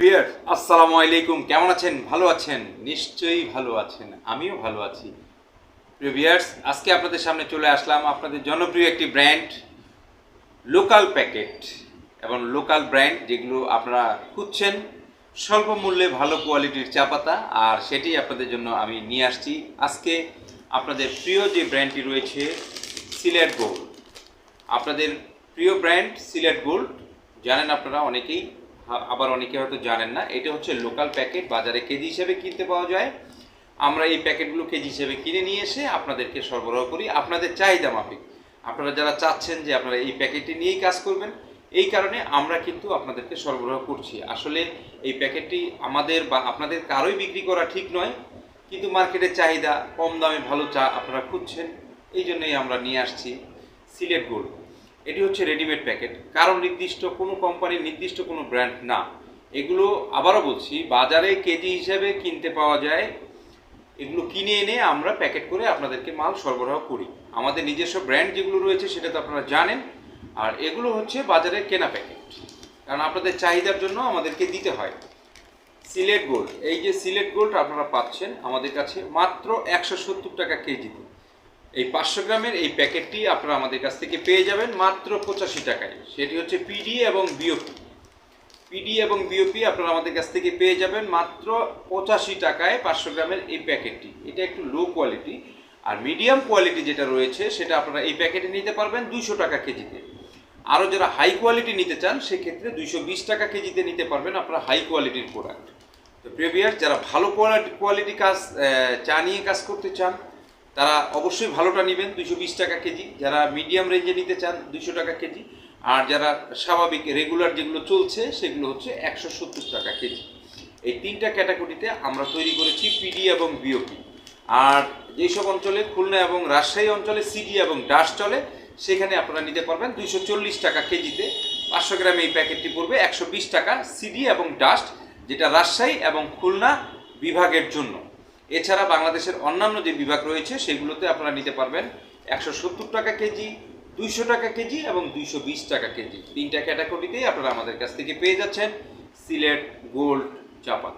প্রিয়ার আসসালামু আলাইকুম। কেমন আছেন? ভালো আছেন? নিশ্চয়ই ভালো আছেন। আমিও ভালো আছি। প্রিয় ভিয়ার্স আজকে আপনাদের সামনে চলে আসলাম আপনাদের জনপ্রিয় একটি ব্র্যান্ড, লোকাল প্যাকেট। এবং লোকাল ব্র্যান্ড যেগুলো আপনারা খুঁজছেন, স্বল্প মূল্যে ভালো কোয়ালিটির চা পাতা, আর সেটি আপনাদের জন্য আমি নিয়ে আসছি। আজকে আপনাদের প্রিয় যে ব্র্যান্ডটি রয়েছে, সিলেট গোল্ড। আপনাদের প্রিয় ব্র্যান্ড, সিলেট গোল্ড। জানেন আপনারা অনেকেই আবার অনেকে হয়তো জানেন না, এটা হচ্ছে লোকাল প্যাকেট বাজারে কেজি হিসেবে কিনতে পাওয়া যায়। আমরা এই প্যাকেটগুলো কেজি হিসেবে কিনে নিয়ে এসে আপনাদেরকে সরবরাহ করি। আপনাদের চাহিদা মাফিক। আপনারা যারা চাচ্ছেন যে আপনারা এই প্যাকেটটি নিয়েই কাজ করবেন, এই কারণে আমরা কিন্তু আপনাদেরকে সরবরাহ করছি। আসলে এই প্যাকেটটি আমাদের বা আপনাদের কারোই বিক্রি করা ঠিক নয়, কিন্তু মার্কেটের চাহিদা কম দামে ভালো চা আপনারা খুঁজছেন, এই জন্যই আমরা নিয়ে আসছি সিলেট গোল্ড। এটি হচ্ছে রেডিমেড প্যাকেট। কারণ নির্দিষ্ট কোনো কোম্পানির নির্দিষ্ট কোনো ব্র্যান্ড না। এগুলো আবারও বলছি, বাজারে কেজি হিসাবে কিনতে পাওয়া যায়। এগুলো কিনে এনে আমরা প্যাকেট করে আপনাদেরকে মাল সরবরাহ করি। আমাদের নিজস্ব ব্র্যান্ড যেগুলো রয়েছে সেটা তো আপনারা জানেন। আর এগুলো হচ্ছে বাজারে কেনা প্যাকেট। কারণ আপনাদের চাহিদার জন্য আমাদেরকে দিতে হয়। সিলেট গোল্ড। এই যে সিলেট গোল্ড আপনারা পাচ্ছেন আমাদের কাছে মাত্র একশো সত্তর টাকা কেজিতে। এই পাঁচশো গ্রামের এই প্যাকেটটি আপনারা আমাদের কাছ থেকে পেয়ে যাবেন মাত্র পঁচাশি টাকায়। সেটি হচ্ছে পিডি এবং বিওপি পিডি এবং বিওপি আপনারা আমাদের কাছ থেকে পেয়ে যাবেন মাত্র পঁচাশি টাকায় পাঁচশো গ্রামের এই প্যাকেটটি। এটা একটু লো কোয়ালিটি আর মিডিয়াম কোয়ালিটি যেটা রয়েছে, সেটা আপনারা এই প্যাকেটে নিতে পারবেন দুইশো টাকা কেজিতে। আরও যারা হাই কোয়ালিটি নিতে চান, সেক্ষেত্রে দুইশো বিশ টাকা কেজিতে নিতে পারবেন আপনারা হাই কোয়ালিটির প্রোডাক্ট তো প্রিভিয়াস যারা ভালো কোয়ালিটি কোয়ালিটি কাজ চা নিয়ে কাজ করতে চান তারা অবশ্যই ভালোটা নেবেন দুশো বিশ টাকা কেজি। যারা মিডিয়াম রেঞ্জে নিতে চান দুশো টাকা কেজি। আর যারা স্বাভাবিক রেগুলার যেগুলো চলছে, সেগুলো হচ্ছে একশো সত্তর টাকা কেজি। এই তিনটা ক্যাটাগরিতে আমরা তৈরি করেছি পিডি এবং বিওপি আর যেসব অঞ্চলে খুলনা এবং রাজশাহী অঞ্চলে সিডি এবং ডাস চলে, সেখানে আপনারা নিতে পারবেন দুইশো চল্লিশ টাকা কেজিতে। পাঁচশো গ্রামে এই প্যাকেটটি পড়বে একশো বিশ টাকা সিডি এবং ডাস্ট যেটা রাজশাহী এবং খুলনা বিভাগের জন্য। এছাড়া বাংলাদেশের অন্যান্য যে বিভাগ রয়েছে, সেগুলোতে আপনারা নিতে পারবেন একশো সত্তর টাকা কেজি, দুইশো টাকা কেজি এবং দুইশো বিশ টাকা কেজি। তিনটা ক্যাটাগরিতেই আপনারা আমাদের কাছ থেকে পেয়ে যাচ্ছেন সিলেট গোল্ড চাপাত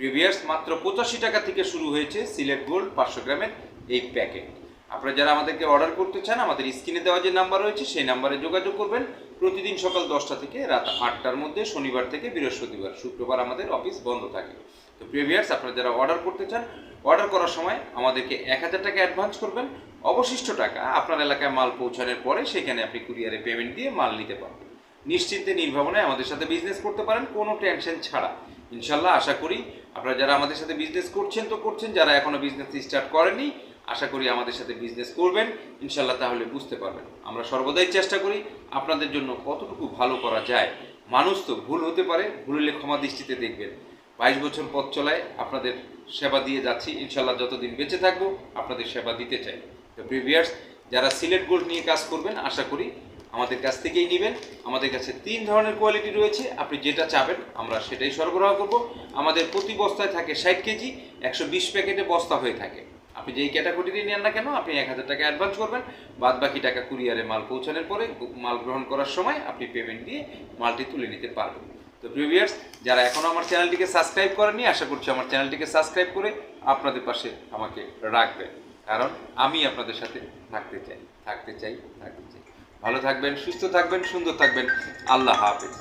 প্রিভিয়াস মাত্র পঁচাশি টাকা থেকে শুরু হয়েছে সিলেট গোল্ড পাঁচশো গ্রামের এই প্যাকেট। আপনারা যারা আমাদেরকে অর্ডার করতে চান, আমাদের স্ক্রিনে দেওয়া যে নাম্বার রয়েছে, সেই নাম্বারে যোগাযোগ করবেন। প্রতিদিন সকাল দশটা থেকে রাত আটটার মধ্যে, শনিবার থেকে বৃহস্পতিবার। শুক্রবার আমাদের অফিস বন্ধ থাকে। তো প্রিভিয়ার্স আপনারা যারা অর্ডার করতে চান অর্ডার করার সময় আমাদেরকে এক হাজার টাকা অ্যাডভান্স করবেন। অবশিষ্ট টাকা আপনার এলাকায় মাল পৌঁছানোর পরে সেখানে আপনি কুরিয়ারে পেমেন্ট দিয়ে মাল নিতে পারবেন। নিশ্চিন্তে নির্ভাবনায় আমাদের সাথে বিজনেস করতে পারেন, কোনো টেনশন ছাড়া। ইনশাল্লাহ আশা করি আপনারা যারা আমাদের সাথে বিজনেস করছেন তো করছেন, যারা এখনও বিজনেস স্টার্ট করেননি আশা করি আমাদের সাথে বিজনেস করবেন ইনশাল্লাহ তাহলে বুঝতে পারবেন। আমরা সর্বদাই চেষ্টা করি আপনাদের জন্য কতটুকু ভালো করা যায়। মানুষ তো ভুল হতে পারে, ভুল হলে ক্ষমা দৃষ্টিতে দেখবেন। বাইশ বছর পথ চলায় আপনাদের সেবা দিয়ে যাচ্ছি ইনশাল্লাহ যতদিন বেঁচে থাকব, আপনাদের সেবা দিতে চাই। তো প্রিভিয়ার্স যারা সিলেট গোল্ড নিয়ে কাজ করবেন, আশা করি আমাদের কাছ থেকেই নেবেন। আমাদের কাছে তিন ধরনের কোয়ালিটি রয়েছে, আপনি যেটা চাবেন, আমরা সেটাই সরবরাহ করব। আমাদের প্রতি বস্তায় থাকে ষাট কেজি, একশো বিশ প্যাকেটে বস্তা হয়ে থাকে। আপনি যেই ক্যাটাগরিটি নেন না কেন, আপনি এক হাজার টাকা অ্যাডভান্স করবেন। বাদ বাকি টাকা কুরিয়ারে মাল পৌঁছানোর পরে মাল গ্রহণ করার সময় আপনি পেমেন্ট দিয়ে মালটি তুলে নিতে পারবেন। তো প্রিভিয়ার্স যারা এখনও আমার চ্যানেলটিকে সাবস্ক্রাইব করেনি আশা করছি আমার চ্যানেলটিকে সাবস্ক্রাইব করে আপনাদের পাশে আমাকে রাখবেন। কারণ আমি আপনাদের সাথে থাকতে চাই থাকতে চাই থাকতে চাই। ভালো থাকবেন, সুস্থ থাকবেন, সুন্দর থাকবেন। আল্লাহ হাফেজ।